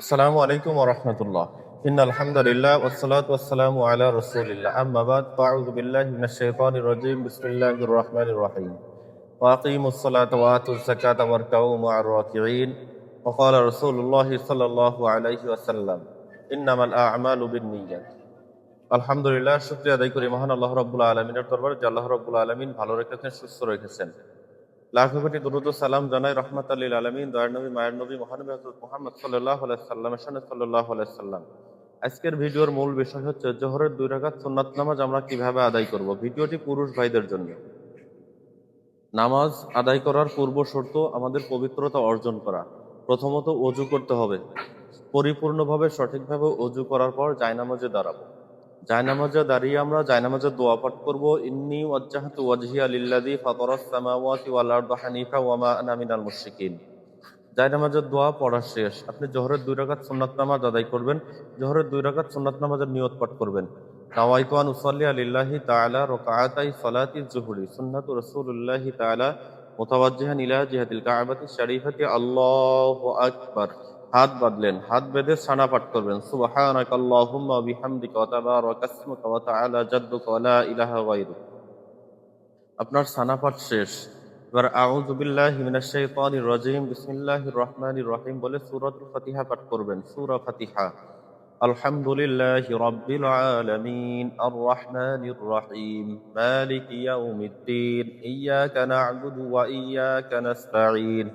السلام عليكم ورحمة الله إن الحمد لله والصلاة والسلام على رسول الله أما بعد فأعوذ بالله من الشيطان الرجيم بسم الله الرحمن الرحيم وأقيموا الصلاة وآتوا الزكاة واركعوا مع الراكعين وقال رسول الله صلى الله عليه وسلم إنما الأعمال بالنيات আলহামদুলিল্লাহ শুক্রিয়া আদায় করি মহান আল্লাহ রব্বুল আলমিনের দরবার যে আল্লাহ রব্বুল আলমিন ভালো রেখেছেন সুস্থ রেখেছেন লাখো কোটি দুরুদ সালাম জানাই রহমত আল্লিল আলমিন, দয়ার নবী, মায়ের নবী, মহানবী হজরত মোহাম্মদ সাল্লাহ সাল্লামের সামনে সাল্লাহ সাল্লাম। আজকের ভিডিওর মূল বিষয় হচ্ছে জোহরের দুই রাকাত সুন্নাত নামাজ আমরা কীভাবে আদায় করব? ভিডিওটি পুরুষ ভাইদের জন্য। নামাজ আদায় করার পূর্ব শর্ত আমাদের পবিত্রতা অর্জন করা। প্রথমত অজু করতে হবে। পরিপূর্ণভাবে সঠিকভাবে অজু করার পর জায়নামাজে দাঁড়াবো। জায়নামাজে দাঁড়িয়ে আমরা জায়নামাজে দোয়া পাঠ করব। ইন্নি ওয়াজ্জাহাতু ওয়াজহিয়া লিল্লাযী ফাতারাস সামাওয়াতি ওয়াল আরদা হানিফা ওয়া মা আনা মিনাল মুশরিকিন। জায়নামাজের দোয়া পড়া শেষ। আপনি জোহরের দুই রাকাত সুন্নাত নামাজ আদায় করবেন। জোহরের দুই রাকাত সুন্নাত নামাজের নিয়ত পাঠ করবেন। নাওয়াইতু আন উসাল্লি লিল্লাহি তাআলা রাকাআতাই সালাতি যুহরি সুন্নাতু রাসূলুল্লাহি তাআলা মুতাওয়াজ্জিহান ইলা জিহাতিল কাবাতি শরীফাতি। আল্লাহু আকবার। হাত বাঁধলেন, হাত বেঁধে সানা পাঠ করবেন। সুবহানাকা আল্লাহুম্মা বিহামদিকা ওয়া তাবারাকা ইসমুকা ওয়া তাআলা জাদ্দুকা আপনার সানা পাঠ শেষ। এবার আউযু বিল্লাহি মিনাশ শাইতানির রাজিম, বিসমিল্লাহির রহমানির রহিম বলে সূরাতুল ফাতিহা পাঠ করবেন। সূরা ফাতিহা। আলহামদুলিল্লাহি রাব্বিল আলামিন আর রহমানির রহিম, মালিকি ইয়াউমিদ্দিন ইয়াকা না'বুদু ওয়া ইয়াকা নাস্তাঈন।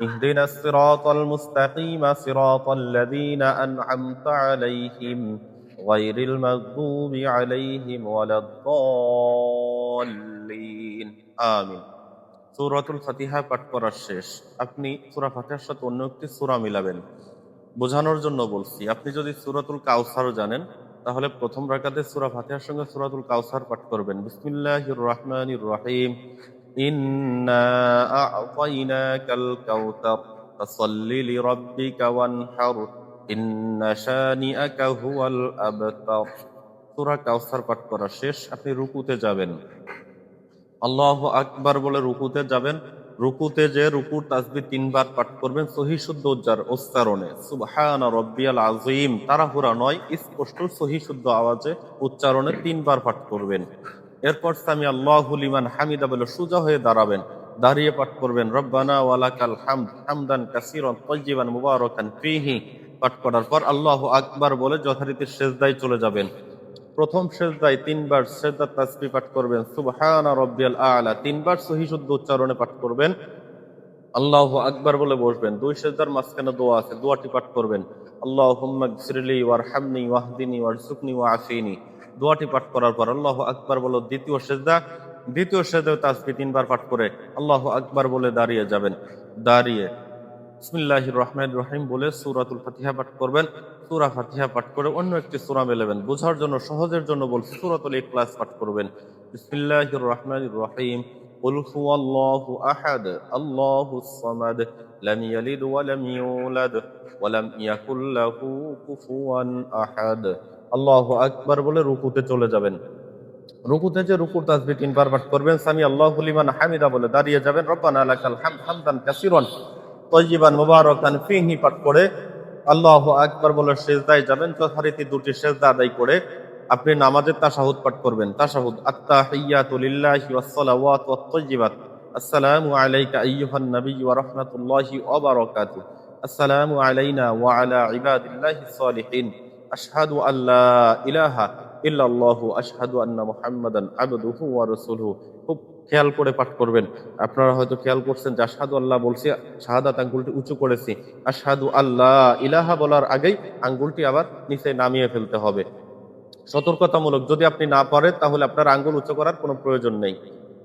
اهدنا الصراط المستقيم صراط الذين أنعمت عليهم غير المغضوب عليهم ولا الضالين آمين সূরাতুল ফাতিহা পাঠ করার শেষ আপনি সূরা ফাতিহার সাথে অন্য একটি সূরা মিলাবেন বোঝানোর জন্য বলছি আপনি যদি সূরাতুল কাউসার জানেন তাহলে প্রথম রাকাতে সূরা ফাতিহার সঙ্গে সূরাতুল কাউসার পাঠ করবেন বিসমিল্লাহির রহমানির রহিম إنا أعطيناك الكوثر فصل لربك وانحر إن شانئك هو الأبتر সূরা কাউসার পাঠ করা শেষ আপনি রুকুতে যাবেন আল্লাহ আকবার বলে রুকুতে যাবেন রুকুতে যে রুকুর তাসবি তিনবার পাঠ করবেন সহি শুদ্ধ উচ্চার উচ্চারণে সুবহানা রব্বিয়াল আযীম তাড়াহুড়া নয় স্পষ্ট সহি শুদ্ধ আওয়াজে উচ্চারণে তিনবার পাঠ করবেন এরপর সামি আল্লাহু লিমান হামিদা বলে সোজা হয়ে দাঁড়াবেন। দাঁড়িয়ে পাঠ করবেন, রব্বানা ওয়ালাকাল হামদ হামদান কাসিরান তাইয়িবান মুবারাকান ফিহি। পাঠ করার পর আল্লাহ আকবার বলে যথারীতি সেজদায় চলে যাবেন। প্রথম সেজদায় তিনবার সেজদার তাসবিহ পাঠ করবেন, সুবহানা রাব্বিয়াল আলা। তিনবার সহি শুদ্ধ উচ্চারণে পাঠ করবেন, আল্লাহ আকবার বলে বসবেন। দুই সেজদার মাঝখানে দোয়া আছে, দোয়াটি পাঠ করবেন আল্লাহ হুম্মাগ ফিরলি ওয়ার হামনি গফিরলি ওয়ার ওয়াহদিনি ওয়া ওয়াআফিনি দোয়াটি পাঠ করার পর আল্লাহ আকবার বলো দ্বিতীয় সেজদা দ্বিতীয় সেজদা তাসবি তিনবার পাঠ করে আল্লাহ আকবার বলে দাঁড়িয়ে যাবেন দাঁড়িয়ে বিসমিল্লাহির রহমানির রহিম বলে সূরাতুল ফাতিহা পাঠ করবেন সূরা ফাতিহা পাঠ করে অন্য একটি সূরা মেলাবেন বোঝার জন্য সহজের জন্য বলছি সূরাতুল ইখলাস পাঠ করবেন বিসমিল্লাহির রহমানির রহিম قل هو الله أحد الله الصمد لم يلد ولم يولد ولم يكن له كفوا أحد আল্লাহ আকবার বলে রুকুতে চলে যাবেন। রুকুতে যে রুকুর তাসবি তিনবার পাঠ করবেন, সামি আল্লাহ লিমান হামিদা বলে দাঁড়িয়ে যাবেন, রব্বানা লাকাল হামদ হামদান কাসিরান তয়্যিবান মুবারাকান ফিহি পাঠ করে আল্লাহ আকবার বলে সেজদায় যাবেন, যথারীতি দুটি সেজদা আদায় করে আপনি নামাজের তাশাহুদ পাঠ করবেন। তাশাহুদ, আত্তাহিয়াতু লিল্লাহি ওয়াস সালাওয়াতু ওয়াত তাইয়্যিবাত আসসালামু আলাইকা আইয়ুহান নাবিয়্যু ওয়া রাহমাতুল্লাহি ওয়া বারাকাতুহু আসসালামু আলাইনা ওয়া আলা ইবাদিল্লাহিস সালিহিন আশহাদু আল্লাহ ইলাহা ইল্লাল্লাহু, আশহাদু আন্না মুহাম্মাদান আবদুহু ওয়া খুব খেয়াল করে পাঠ করবেন। আপনারা হয়তো খেয়াল করছেন যে আসাদু আল্লাহ বলছি, শাহাদাত আঙ্গুলটি উঁচু করেছি। আসাদু আল্লাহ ইলাহা বলার আগেই আঙ্গুলটি আবার নিচে নামিয়ে ফেলতে হবে। সতর্কতামূলক, যদি আপনি না পারেন তাহলে আপনার আঙ্গুল উঁচু করার কোনো প্রয়োজন নেই।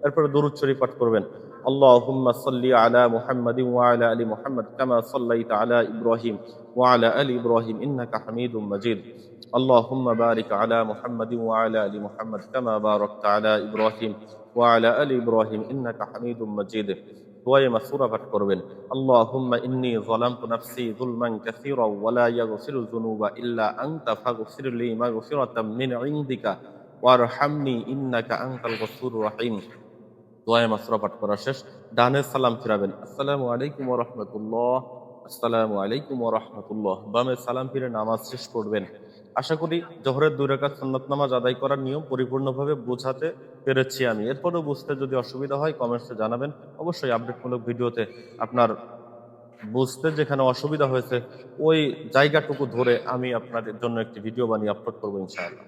এরপরে দুরুদ পাঠ করবেন। আল্লাহুম্মা সাল্লি আলা মুহাম্মাদি ওয়া আলা আলি মুহাম্মদ কামা সাল্লাইতা আলা ইব্রাহিম। وعلى ال ابراهيم انك حميد مجيد اللهم بارك على محمد وعلى ال محمد كما باركت على ابراهيم وعلى ال ابراهيم انك حميد مجيد দোয়ায়ে মাসুরা পাঠ করবেন আল্লাহুম্মা ইন্নী যালামতু নাফসি যুলমান কাসীরা ওয়া লা ইয়াগফিরু যুনুবা ইল্লা আনতা ফাগফির লি মাগফিরাতাম মিন ইনদিকা ওয়ারহামনি ইন্নাকা আনতাল গফুরুর রহিম দোয়ায়ে মাসুরা পাঠ করা শেষ ডানে সালাম ফিরাবেন আসসালামু আলাইকুম ওয়া রাহমাতুল্লাহ আসসালামু আলাইকুম রাহমাতুল্লাহ। বামে সালাম ফিরে নামাজ শেষ করবেন আশা করি জহরের দুই সুন্নাত নামাজ আদায় করার নিয়ম পরিপূর্ণভাবে বোঝাতে পেরেছি আমি। এরপরও বুঝতে যদি অসুবিধা হয় কমেন্টসে জানাবেন। অবশ্যই আপডেটমূলক ভিডিওতে আপনার বুঝতে যেখানে অসুবিধা হয়েছে, ওই জায়গাটুকু ধরে আমি আপনাদের জন্য একটি ভিডিও বানিয়ে আপলোড করব ইনশাআল্লাহ।